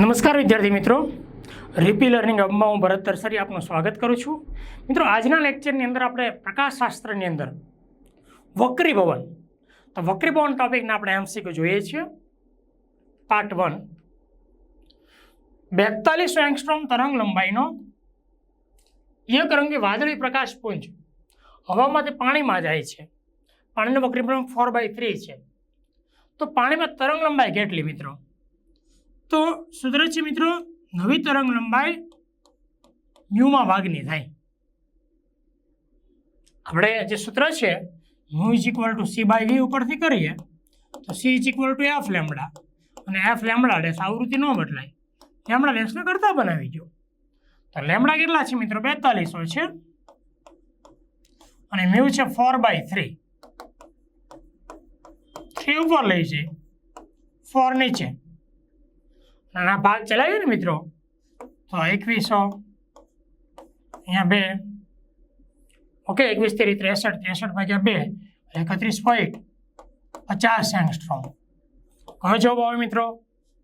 નમસ્કાર વિદ્યાર્થી મિત્રો. રીપી લર્નિંગ હબમાં હું ભરત તરસરી આપનું સ્વાગત કરું છું. મિત્રો, આજના લેક્ચરની અંદર આપણે પ્રકાશશાસ્ત્રની અંદર વક્રીભવન તો વક્રીભવન ટોપિકને આપણે એમસીક્યુ જોઈએ છીએ. પાર્ટ વન બેતાલીસ એંગસ્ટ્રોમ તરંગ લંબાઈનો એક રંગી વાદળી પ્રકાશપુંજ હવામાંથી પાણીમાં જાય છે. પાણીનું વક્રીભવન ફોર બાય થ્રી છે. તો પાણીમાં તરંગ લંબાઈ કેટલી, મિત્રો? તો સૂત્ર છે મિત્રો, નવી તરંગ લંબાઈ ન્યુમાં ભાગની થાય. આપણે જે સૂત્ર છે nu is equal to C by V ઉપરથી કરીએ, તો C is equal to F lambda અને એફ લેમડા ડેસ આવૃત્તિ ન બદલાય. લેમડા ડેસને કરતા બનાવી દો. તો લેમડા કેટલા છે મિત્રો? બેતાલીસો છે. અને મ્યુ છે ફોર બાય થ્રી. થ્રી ઉપર લઈ છે ફોર નીચે. નાના ભાગ ચલાવીએ ને મિત્રો? તો એકવીસો, અહીંયા બે. ઓકે, એકવીસ તેરી ત્રેસઠ ત્રેસઠ ભાગ્યા બે એકત્રીસ પોઈન્ટ પચાસ એંગસ્ટ્રોમ કયો જવાબ આવે મિત્રો?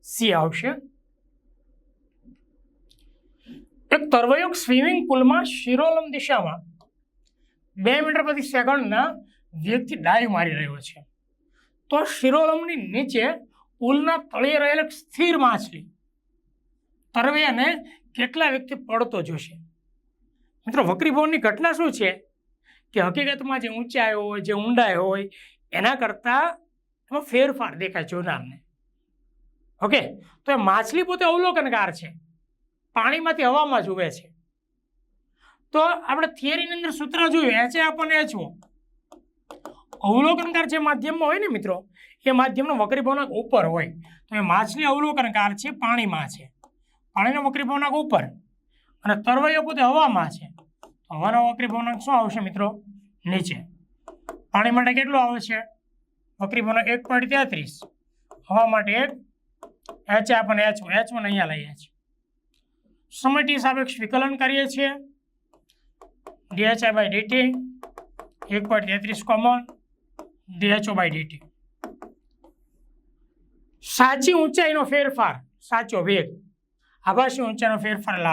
સી આવશે. એક તરવયુગ સ્વિમિંગ પુલમાં શિરોલમ દિશામાં બે મીટર પ્રતિ સેકન્ડના વેગથી ડાઈવ મારી રહ્યો છે. તો શિરોલમની નીચે પુલના તળિયે રહેલ સ્થિર માછલી. તરવે અને કેટલા વ્યક્તિ પડતો જોશે? મિત્રો, વક્રીભવનની ઘટના શું છે? કે હકીકતમાં જે ઊંચાઈ હોય, જે ઊંડાઈ હોય, એના કરતાં એમાં ફેરફાર દેખાય જોનારને. ઓકે? તો એ માછલી પોતે અવલોકનકાર છે. પાણીમાંથી હવામાં જુએ છે. તો આપણે થિયરીની અંદર સૂત્ર જોયું. એ છે આપણને એચવો અવલોકનકાર જે માધ્યમમાં હોય ને મિત્રો, એ માધ્યમનો વક્રીભવનાંક ઉપર હોય. તો એ માછલી અવલોકનકાર છે, પાણીમાં છે. પાણીનો વક્રીભવનાંક ઉપર. અને તરવૈયો પોતે હવામાં છે. હવાનો વક્રીભવનાંક શું આવશે મિત્રો? નીચે. પાણી માટે કેટલું આવે છે વક્રીભવનાંક એક પોઈન્ટ તેત્રીસ. હવા માટે એક એચ આપણને એચ એચ વન અહીંયા લઈએ છીએ. સમય ટી સાપેક્ષ વિકલન કરીએ છીએ. ડીએચઆઈ બાય ડીટી એક પોઈન્ટ તેત્રીસ કોમન ડીએચઓ બાય ડીટી સાચી ઊંચાઈનો ફેરફાર, સાચો વેગ. આભાસી ઊંચાઈનો ફેરફાર એટલે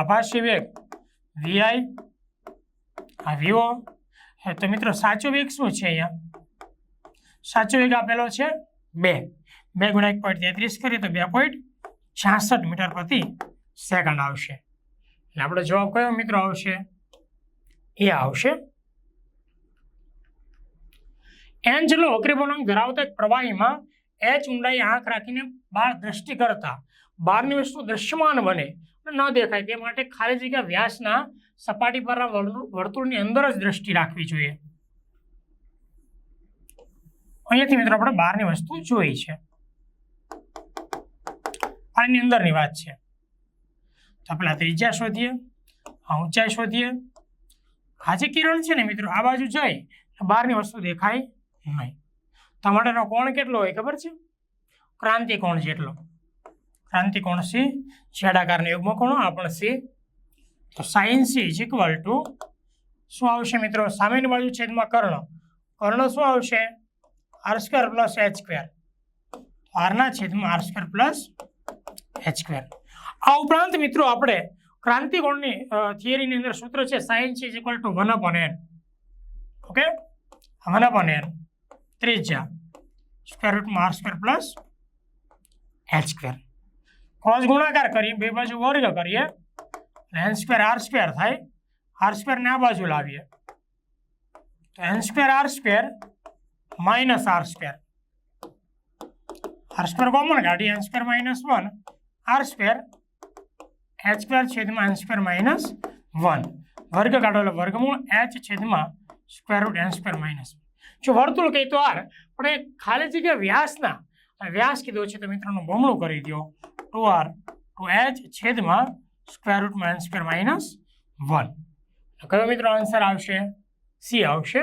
વેગ. વીઆઈ આ વીઓ તો મિત્રો, સાચો વેગ શું છે અહીંયા? સાચો વેગ આપેલો છે બે. બે ગુણા એક પોઈન્ટ તેત્રીસ કરીએ તો બે પોઈન્ટ છાસઠ મીટર પ્રતિ સેકન્ડ આવશે. એટલે આપણો જવાબ કયો મિત્રો આવશે? એ આવશે એન વક્રીભવન ધરાવતા એક પ્રવાહીમાં એચ ઊંડાઈ આંખ રાખીને બહાર દ્રષ્ટિ કરતા. બહારની વસ્તુ દ્રશ્યમાન બને ન દેખાય તે માટે ખાલી જગ્યા વ્યાસના સપાટી પરના વર્તુળ- વર્તુળની અંદર જ દ્રષ્ટિ રાખવી જોઈએ. અહીંયાથી મિત્રો આપણે બહારની વસ્તુ જોઈ છે. આની અંદરની વાત છે. તો પેલા ત્રિજ્યા શોધીએ ઊંચાઈ શોધીએ. આ જે કિરણ છે ને મિત્રો, આ બાજુ જાય બહારની વસ્તુ દેખાય. નહીં. તમાટેનો કોણ કેટલો હોય ખબર છે? ક્રાંતિ કોણ જેટલો? ક્રાંતિ કોણ સી છેડાકારનો યુગ્મ કોણ આ પણ સી તો sine C is equal to શું આવશે મિત્રો? સામેની બાજુ છેદમાં કર્ણ. કર્ણ શું આવશે? R square plus H square આરના છેદમાં R square plus H square આ ઉપરાંત મિત્રો આપણે ક્રાંતિકોણની થિયરીની અંદર સૂત્ર છે sine C is equal to one upon N okay one upon N ત્રિજ્યા square રૂટમાં R square plus H square cross ગુણાકાર કરીએ બે બાજુ વર્ગ કરીએ એન સ્ક્વેર આર સ્ક્વેર થાય આર સ્ક્વેરને આ બાજુ લાવીએ તો N square R square minus R square R square common કાઢીએ N square minus one R square H square છેદમાં એન સ્ક્વેર માઇનસ વન વર્ગ કાઢો એટલે વર્ગમૂળ એચ છેદમાં square root N square minus જો વર્તુળ કહી તો આર પણ એ ખાલી જગ્યા વ્યાસના વ્યાસ કીધો છે તો મિત્રોનું બમણું કરી દો ટુ આર ટુ એચ છેદમાં સ્ક્વેર રૂટમાં એન સ્ક્વેર માઇનસ વન કયો મિત્રો આન્સર આવશે? સી આવશે.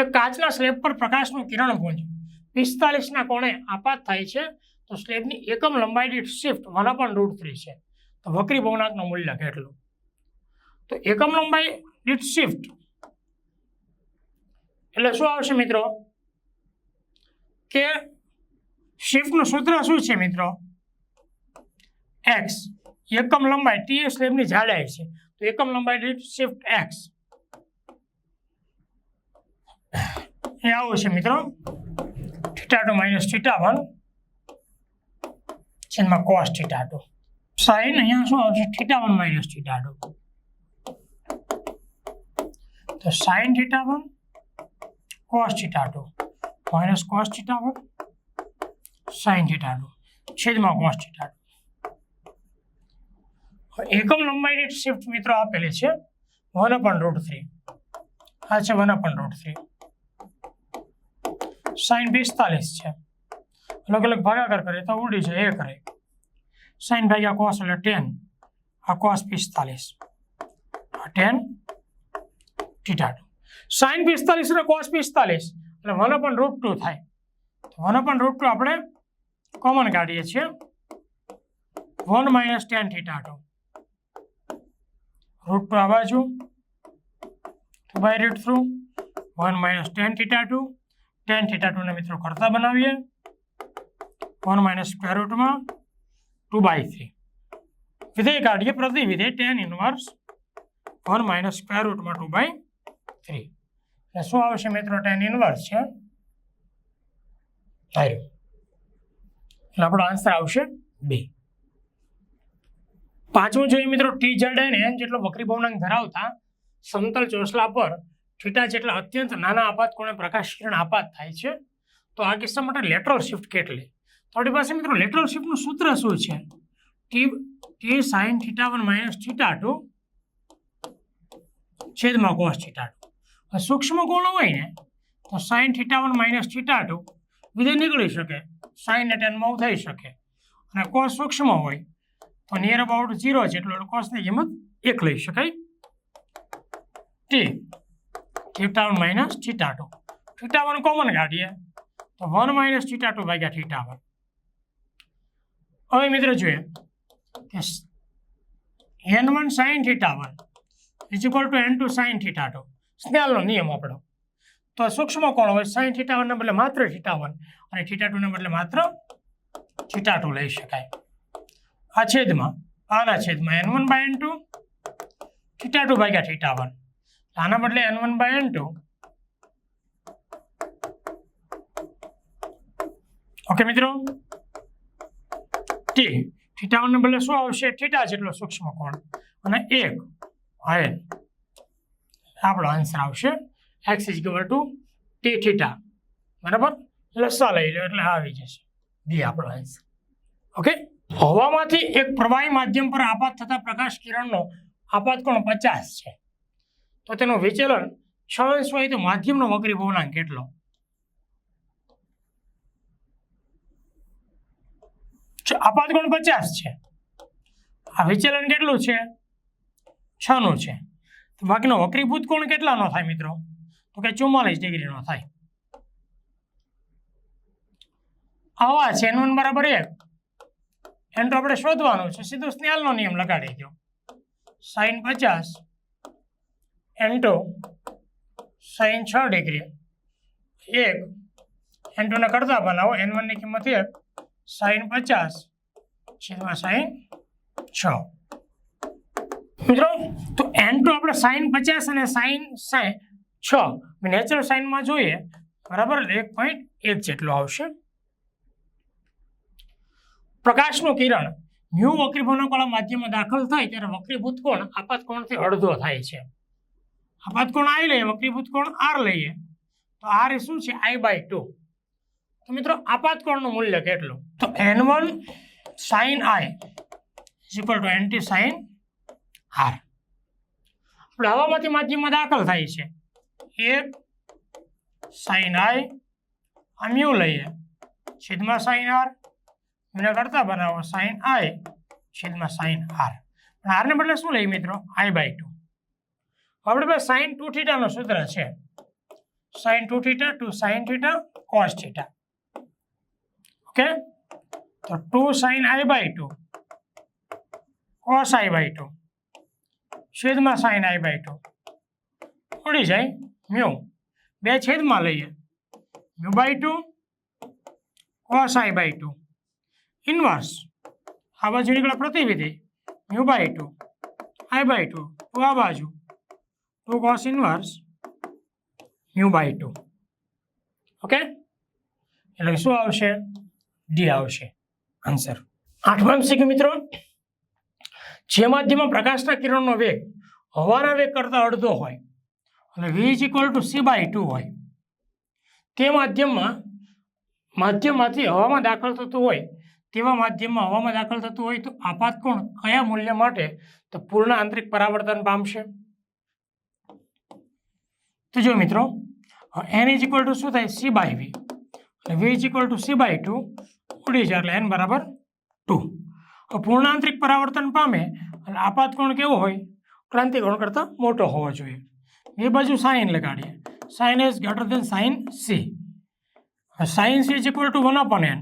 એક કાચના સ્લેબ પર પ્રકાશનું કિરણપુંજ પિસ્તાલીસના કોણે આપાત થાય છે તો સ્લેબની એકમ લંબાઈ દીઠ shift one upon root three છે. તો વક્રી ભવનાકનું મૂલ્ય કેટલું? તો એકમ લંબાઈ દીઠ શિફ્ટ એટલે શું આવશે મિત્રો? કે શિફ્ટનું સૂત્ર શું છે મિત્રો? એક્સ એકમ લંબાઈ ટી સ્લેબની જાડાઈ છે. તો એકમ લંબાઈ દીઠ શિફ્ટ એક્સ એ આવું છે મિત્રો. Theta two minus theta one. છેદમાં કોસ થીટા ટુ. સાઈન અહીંયા શું આવશે? Theta one minus theta two. તો sine theta one cos theta two minus cos theta one sine theta two છેદમાં કોસ થીટા ટુ એકમ લંબાઈ દીઠ શિફ્ટ મિત્રો આપેલી છે વન અપન રૂટ થ્રી આ છે વન અપન રૂટ થ્રી પિસ્તાલીસ છે. અલગ અલગ ભાગાકાર કરીએ તો ઉડી જાય એક રહે સાઈન ભાગ્યા કોસ એટલે ટેન આ કોસ પિસ્તાલીસ. આ ટેન થીટા ટુ સાઈન પિસ્તાલીસ અને કોસ પિસ્તાલીસ. એટલે વન અપન રૂટ ટુ થાય. વન અપન રૂટ ટુ આપણે કોમન કાઢીએ છીએ. One minus tan theta two root two આ બાજુ. Two by root through one minus tan theta two tan theta ટુને મિત્રો કરતા બનાવીએ. વન માઇનસ સ્ક્વેર રૂટમાં ટુ બાય થ્રી વિધેય કાઢીએ પ્રતિ વિધેય tan inverse one minus square રૂટમાં two by three. એટલે શું આવશે મિત્રો? ટેન ઇનવર્સ છે. આવ્યું એટલે આપણો આન્સર આવશે બે પાંચમું જોઈએ મિત્રો ટી ઝેડ એન એન જેટલો વક્રી ભવનાંક ધરાવતા સમતલ ચોસલા પર થીટા જેટલા અત્યંત નાના આપાત કોણે પ્રકાશ કિરણ આપાત થાય છે. તો આ કિસ્સા માટે લેટરલ શિફ્ટ કેટલી? તો પાસે મિત્રો લેટરલ શિફ્ટનું સૂત્ર શું છે? T T sine theta one minus theta two છેદમાં કોસ થીટા ટુ સૂક્ષ્મ ગુણ હોય ને, તો sine theta one minus theta two વિધે નીકળી શકે સાઇન એન ટેનમાં થઈ શકે. અને કોસ સૂક્ષ્મ હોય, તો નિયર અબાઉટ ઝીરો છે, એટલે કોસની કિંમત એક લઈ શકાય. T theta one minus theta two theta one common કાઢીએ, તો વન માઇનસ થીટા ટુ ભાગ્યા થીટા વન હવે મિત્રો જોઈએ, કે N one sine theta one is equal to N two sine theta two સ્નેલનો નિયમ આપણો તો સૂક્ષ્મ કોણ હોય? સાઈન થીટા વનને બદલે માત્ર થીટા વન અને થીટા ટુને બદલે માત્ર થીટા ટુ લઈ શકાય. આ છેદમાં આના છેદમાં N one by N two theta two ભાગ્યા થીટા વન. આના બદલે N one by N two okay મિત્રો? ટી થીટા વનને બદલે શું આવશે? થીટા જેટલો સૂક્ષ્મ કોણ. અને એક આયન આપણો આન્સર આવશે X is equal to T theta બરાબર? લસા લઈ લો એટલે આવી જશે. ડી આપણો આન્સર ઓકે હવામાંથી એક પ્રવાહી માધ્યમ પર આપાત થતા પ્રકાશ કિરણનો આપાત કોણ પચાસ છે. તો તેનું વિચલન છ અંશ હોય તો માધ્યમનો વક્રી ભવનાંક કેટલો? આપાત કોણ પચાસ છે. આ વિચલન કેટલું છે? છ નું છે. બાકીનો વક્રીભૂત કોણ કેટલાનો થાય મિત્રો? તો કે ચુમ્માલીસ ડિગ્રીનો થાય. આવા છે એન વન બરાબર એક. એન તો આપણે શોધવાનું છે. સીધો સ્નેલનો નિયમ લગાડી દો સાઈન પચાસ એન ટુ સાઈન છ ડિગ્રી. એક. એન ટુને કરતા બનાવો એન વનની કિંમત એક. સાઈન પચાસ, છેદમાં સાઈન છ. મિત્રો, તો એન ટુ આપણે સાઈન પચાસ અને સાઈન છ. નેચરલ સાઈનમાં જોઈએ, બરાબર? એક પોઈન્ટ એક જેટલો આવશે. પ્રકાશનું કિરણ ન્યુ વક્રીભવનકવાળા માધ્યમમાં દાખલ થાય ત્યારે વક્રીભૂત કોણ આપાત કોણથી અડધો થાય છે. આપાત કોણ આઈ લઈએ વક્રીભૂત કોણ આર લઈએ. તો આર એ શું છે? આઈ બાય ટુ તો મિત્રો આપાત કોણનું મૂલ્ય કેટલું? તો N one sine I equal to anti sine R આપણે હવામાંથી માધ્યમમાં દાખલ થાય છે. એક સાઈન આઈ આ મ્યુ લઈએ. છેદમાં સાઈન આર એના કરતા બનાવો સાઈન આઈ છેદમાં સાઈન આર પણ આરને બદલે શું લઈએ મિત્રો? આઈ બાય ટુ આપણે પાસે સાઈન ટુ થીટાનો સૂત્ર છે. Sine two theta two sine theta cos theta okay તો two sine I by two cos I by two છેદમાં સાઈન આઈ બાય ટુ ઉડી જાય, મ્યુ. બે છેદમાં લઈએ. Mu by two cos I by two inverse આ બાજુ નીકળે પ્રતિવિધિ. Mu by two I by two two આ બાજુ. Two cos inverse mu by two okay એટલે શું આવશે? ડી આવશે. આન્સર આઠમા શીખ્યું મિત્રો? જે માધ્યમમાં પ્રકાશના કિરણનો વેગ હવાના વેગ કરતાં અડધો હોય અને V is equal to C by two હોય. તે માધ્યમમાં, માધ્યમમાંથી હવામાં દાખલ થતું હોય, તેવા માધ્યમમાં હવામાં દાખલ થતું હોય તો આપાત કોણ કયા મૂલ્ય માટે તો પૂર્ણ આંતરિક પરાવર્તન પામશે? તો જો મિત્રો એન ઇઝ ઇક્વલ ટુ શું થાય? સી બાય વી અને V is equal to C by two ઉડી જાય એટલે એન બરાબર ટુ પૂર્ણ આંતરિક પરાવર્તન પામે અને આપાત કોણ કેવો હોય? ક્રાંતિ કોણ કરતાં? મોટો હોવો જોઈએ. એ બાજુ sine લગાડીએ. Sine is greater than sine C sine C is equal to one upon N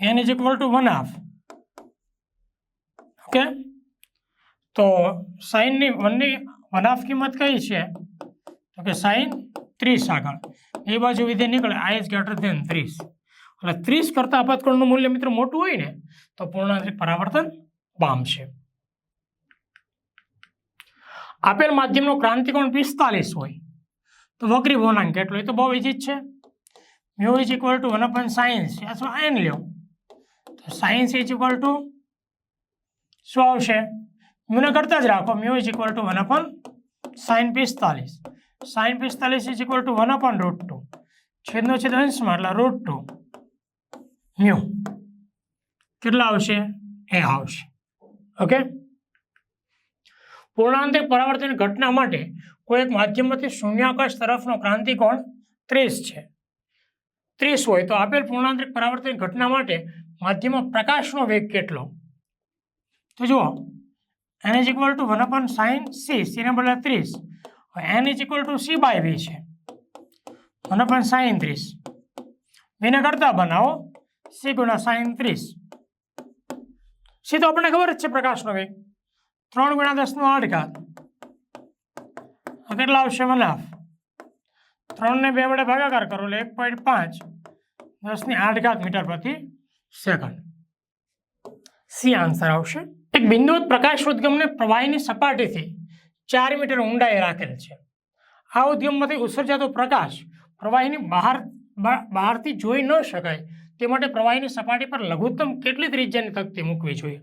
N is equal to one half okay તો સાઇનની વનની વન હાફ કિંમત કઈ છે? તો કે સાઇન ત્રીસ આગળ. એ બાજુ વિધે નીકળે. આઈ ઇઝ ગ્રેટર દેન ત્રીસ. એટલે ત્રીસ કરતાં આપાતકોણનું મૂલ્ય મિત્ર મોટું હોય ને, તો પૂર્ણાંતરિક પરાવર્તન પામશે આપેલ માધ્યમનો ક્રાંતિકોણ પિસ્તાલીસ હોય, તો વક્રી પૂર્ણાંક કેટલો એ તો બહુ ઇઝી જ છે. Mu is equal to one upon sine C અથવા આયન લ્યો? તો સાયન્સ ઇઝ ઇક્વલ ટુ શું આવશે? મ્યુને કરતા જ રાખો. Mu is equal to one upon sine પિસ્તાલીસ. સાઇન પિસ્તાલીસ is equal to one upon root two છેદનો છેદ અંશમાં, એટલે રૂટ ટુ મ્યુ કેટલા આવશે? એ આવશે. ઓકે? પૂર્ણાંતે પરાવર્તન ઘટના માટે કોઈ એક માધ્યમમાંથી શૂન્યાકાશ તરફનો ક્રાંતિકોણ ત્રીસ છે. ત્રીસ હોય તો આપેલ પૂર્ણાંતરિક પરાવર્તન ઘટના માટે માધ્યમમાં પ્રકાશનો વેગ કેટલો? તો જુઓ. N is equal to one upon sine C સીને બદલે ત્રીસ. N is equal to C by V છે. વન અપન સાઇન ત્રીસ. વીને કરતા બનાવો. સી ગુણા સાઈન ત્રીસ. સી તો આપણને ખબર જ છે પ્રકાશનો વેગ ત્રણ ગુણ્યા દસનો આઠ ઘાત. કેટલા આવશે મલાફ ત્રણને બે વડે ભાગાકાર કરો એટલે એક પોઈન્ટ પાંચ. દસની આઠ ઘાત મીટર પ્રતિ સેકન્ડ. સી આન્સર આવશે. એક બિંદુવત પ્રકાશ ઉદ્ગમને પ્રવાહીની સપાટીથી ચાર મીટર ઊંડાઈ રાખેલ છે. આ ઉદ્યમમાંથી ઉત્સર્જાતો પ્રકાશ પ્રવાહીની બહાર, બહારથી જોઈ ન શકાય. તે માટે પ્રવાહીની સપાટી પર લઘુત્તમ કેટલી ત્રિજ્યાની તકતી મૂકવી જોઈએ?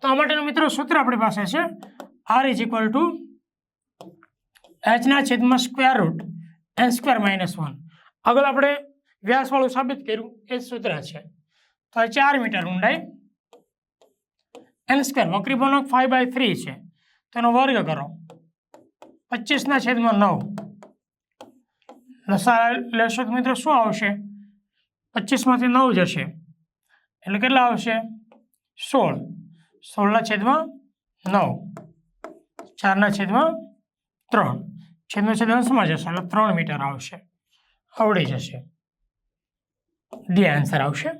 તો આ માટેનું મિત્રો સૂત્ર આપણી પાસે છે. આર ઇઝ ઇક્વલ ટુ એચના છેદમાં square root N square minus one આગળ આપણે વ્યાસવાળું સાબિત કર્યું. એ સૂત્ર છે. તો ચાર મીટર ઊંડાઈ એન સ્ક્વેર વક્રી ફાઈવ બાય થ્રી છે. તેનો વર્ગ કરો. પચીસના છેદમાં નવ. લસા લેશો તો મિત્રો શું આવશે? પચીસમાંથી નવ જશે. એટલે કેટલા આવશે? સોળ. સોળના છેદમાં નવ. ચારના છેદમાં ત્રણ. છેદનો છેદ અંશમાં જશે, એટલે ત્રણ મીટર આવશે. આવડી જશે. ડી આન્સર આવશે.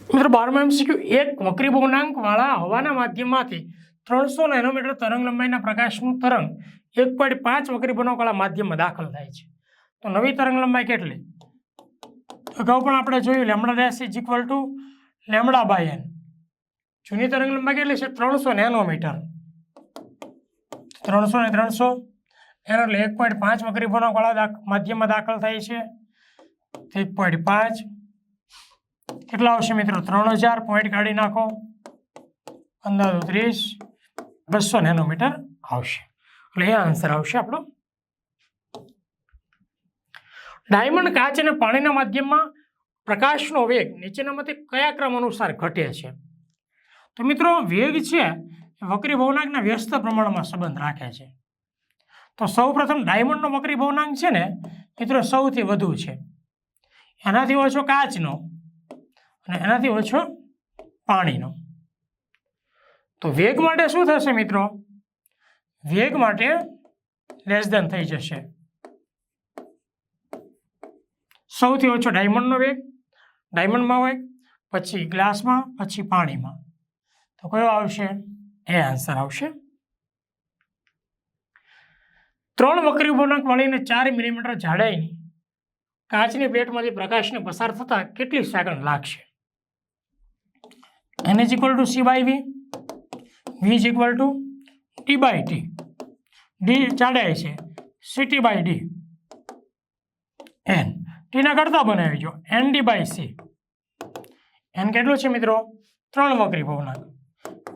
મિત્રો, બારમાં એમસીક્યુ એક વક્રી પૂર્ણાંકવાળા હવાના માધ્યમમાંથી ત્રણસો નેનોમીટર તરંગ લંબાઈના પ્રકાશનું તરંગ એક પોઈન્ટ પાંચ વક્રી પૂર્ણાંકવાળા માધ્યમમાં દાખલ થાય છે. તો નવી તરંગ લંબાઈ કેટલી? અગાઉ પણ આપણે જોયું, lambda dash is equal to lambda by N જૂની તરંગ લંબાઈ કેટલી છે? ત્રણસો નેનોમીટર. ત્રણસો ને ત્રણસો. એનો એટલે એક પોઈન્ટ પાંચ પૂર્ણાંકવાળા દાખ, માધ્યમમાં દાખલ થાય છે. એક પોઈન્ટ પાંચ. કેટલા આવશે મિત્રો? ત્રણ હજાર. પોઈન્ટ કાઢી નાખો. અંદાજો ત્રીસ. બસો નેનોમીટર આવશે. એટલે એ આન્સર આવશે આપણો. ડાયમંડ કાચ અને પાણીના માધ્યમમાં પ્રકાશનો વેગ નીચેનામાંથી કયા ક્રમ અનુસાર ઘટે છે? તો મિત્રો, વેગ છે એ વક્રી ભવનાંકના વ્યસ્ત પ્રમાણમાં સંબંધ રાખે છે. તો સૌપ્રથમ ડાયમંડનો વક્રી ભવનાંક છે ને, મિત્રો, સૌથી વધુ છે. એનાથી ઓછો કાચનો અને એનાથી ઓછો પાણીનો. તો વેગ માટે શું થશે મિત્રો? વેગ માટે લેસ દેન થઈ જશે. સૌથી ઓછો ડાયમંડનો વેગ ડાયમંડમાં હોય, પછી ગ્લાસમાં પછી પાણીમાં. તો કયો આવશે? એ આન્સર આવશે. ત્રણ વક્રી પૂર્ણાંક મળીને ચાર મિલીમીટર જાડાઈની કાચની પ્લેટમાંથી પ્રકાશને પસાર થતાં કેટલી સેકન્ડ લાગશે? N is equal to C by V V is equal to T by T D જાડાઈ છે સી ટી બાય ડી ટીના કરતા બનાવી જો એન બાય સી એન કેટલું છે મિત્રો? ત્રણ વકરી ભવનાંક.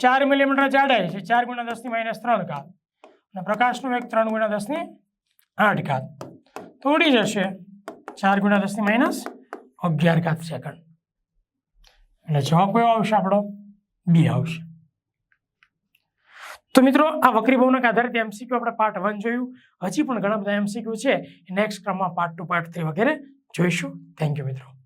ચાર મિલીમીટર જાડાઈ છે. ચાર ગુણ્યા દસની માઇનસ ત્રણ ઘાત. અને પ્રકાશનો વેગ ત્રણ ગુણ્યા દસની આઠ ઘાત. તો ઉડી જશે ચાર ગુણ્યા દસની માઇનસ અગિયાર ઘાત સેકન્ડ એટલે જવાબ કયો આવશે આપણો? બી આવશે. તો મિત્રો, આ વક્રી ભવનક આધારિત એમસીક્યુ આપણે પાર્ટ વન જોયું. હજી પણ ઘણા બધા એમસીક્યુ છે. નેક્સ્ટ ક્રમમાં પાર્ટ ટુ પાર્ટ થ્રી વગેરે જોઈશું. થેન્ક યુ મિત્રો.